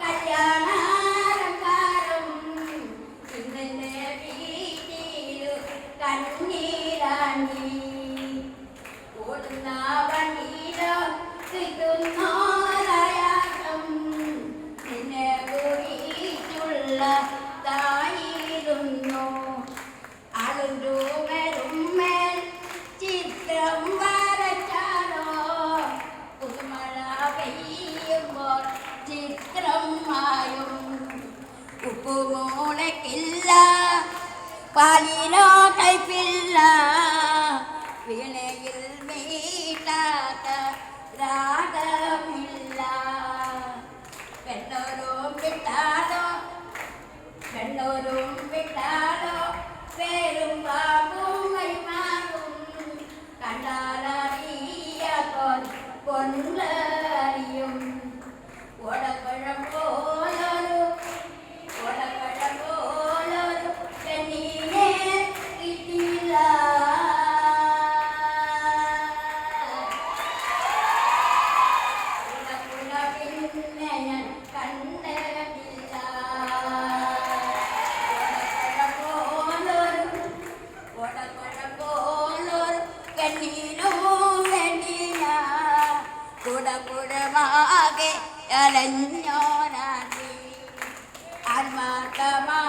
കല്യാണ ಉಪ್ಪು ಮೂಳಕ್ಕಿಲ್ಲ ಪಾಲಿರೋ ಕೈಪಿಲ್ಲ ವಿಣೆಗಿಲ್ ಮೀಟಾಟ ರಾಗವಿಲ್ಲ பெண்ணோரும் விட்டாலோ பெண்ணோரும் விட்டாலோ பேரும் பாபூமை மாறும். கண்டாலிய பொன் பொன்றியும் കുടകുടമാകെ അലഞ്ഞോനാടി ആത്മാർത്ഥമാ